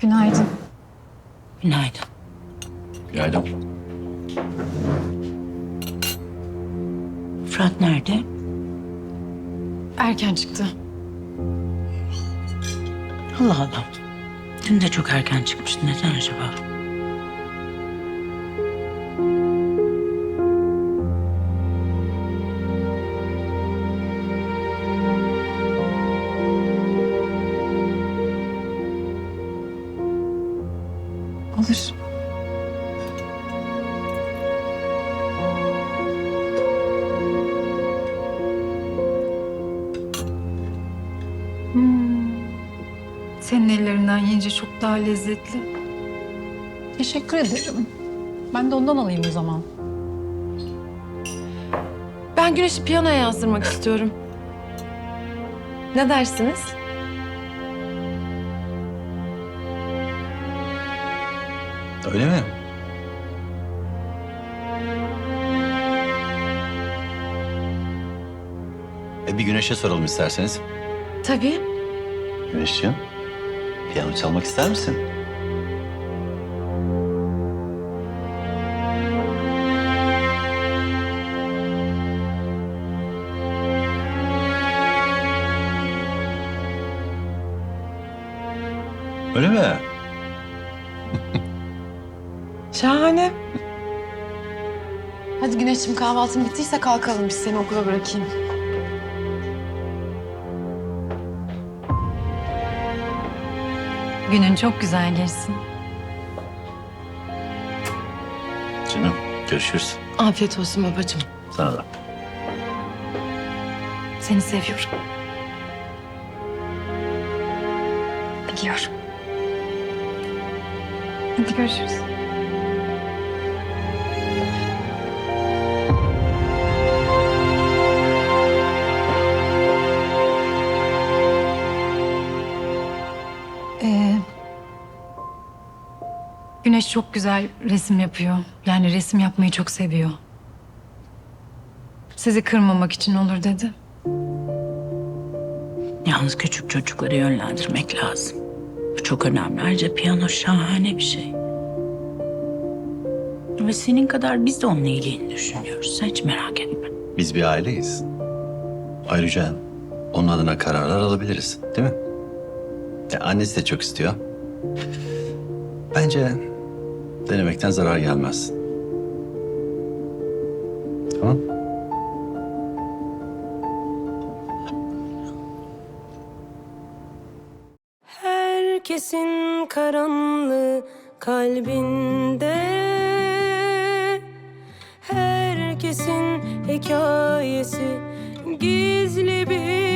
Günaydın. Günaydın. Günaydın. Fırat nerede? Erken çıktı. Allah Allah. Dün de çok erken çıkmıştı. Neden acaba? Olur. Hmm. Senin ellerinden yiyince çok daha lezzetli. Teşekkür ederim. Ben de ondan alayım o zaman. Ben Güneş'i piyanoya yazdırmak istiyorum. Ne dersiniz? Öyle mi? E bir güneşe soralım isterseniz. Tabii. Güneşciğim, piyano çalmak ister misin? Öyle mi? Şahane. Hadi Güneş'ciğim kahvaltın bittiyse kalkalım biz seni okula bırakayım. Günün çok güzel geçsin. Canım, görüşürüz. Afiyet olsun babacığım. Sana da. Seni seviyorum. Biliyorum. Hadi görüşürüz. Ee, Güneş çok güzel resim yapıyor. Yani resim yapmayı çok seviyor. Sizi kırmamak için olur dedi. Yalnız küçük çocukları yönlendirmek lazım. Bu çok önemli. Ayrıca piyano şahane bir şey. Ve senin kadar biz de onun iyiliğini düşünüyoruz. Sen hiç merak etme. Biz bir aileyiz. Ayrıca onun adına kararlar alabiliriz, değil mi? Ya annesi de çok istiyor. Bence denemekten zarar gelmez. Tamam. Herkesin karanlığı kalbinde Herkesin hikayesi gizli bir